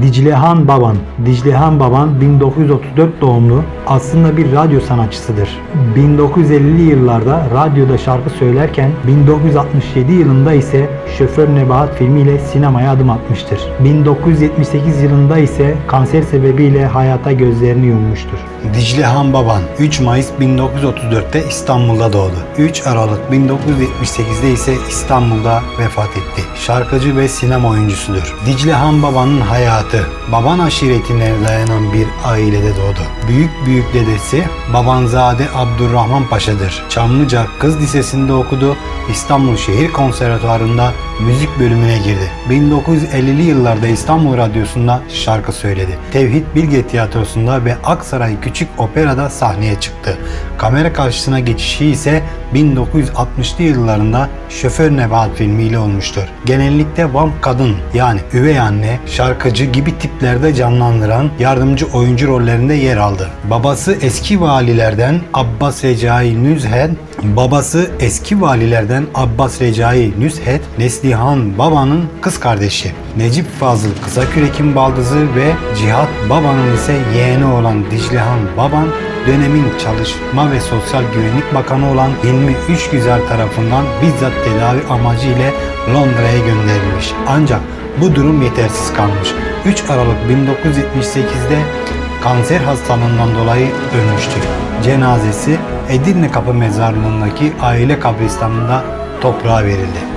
Diclehan Baban. Diclehan Baban 1934 doğumlu aslında bir radyo sanatçısıdır. 1950'li yıllarda radyoda şarkı söylerken 1967 yılında ise Şoför Nebahat filmiyle sinemaya adım atmıştır. 1978 yılında ise kanser sebebiyle hayata gözlerini yummuştur. Diclehan Baban 3 Mayıs 1934'te İstanbul'da doğdu. 3 Aralık 1978'de ise İstanbul'da vefat etti. Şarkıcı ve sinema oyuncusudur. Diclehan Baba'nın hayatı Baban aşiretine dayanan bir ailede doğdu. Büyük büyük dedesi Babanzade Abdurrahman Paşa'dır. Çamlıca Kız Lisesi'nde okudu. İstanbul Şehir Konservatuvarı'nda müzik bölümüne girdi. 1950'li yıllarda İstanbul Radyosu'nda şarkı söyledi. Tevhid Bilge Tiyatrosu'nda ve Aksaray Küçük Opera'da sahneye çıktı. Kamera karşısına geçişi ise 1960'lı yıllarında Şoför Nebahat filmiyle olmuştur. Genellikle vamp kadın yani üvey anne, şarkıcı gibi tiplerde canlandıran yardımcı oyuncu rollerinde yer aldı. Babası eski valilerden Abbas Recai Nüzhet, babası eski valilerden Abbas Recai Nüzhet, Neslihan Baba'nın kız kardeşi. Necip Fazıl Kısakürek'in baldızı ve Cihat Baba'nın ise yeğeni olan Diclehan Baban dönemin Çalışma ve Sosyal Güvenlik Bakanı olan Hilmi Üçgüzar tarafından bizzat tedavi amacı ile Londra'ya gönderilmiş. Ancak bu durum yetersiz kalmış. 3 Aralık 1978'de kanser hastalığından dolayı ölmüştür. Cenazesi Edirne Kapı Mezarlığı'ndaki aile kabristanında toprağa verildi.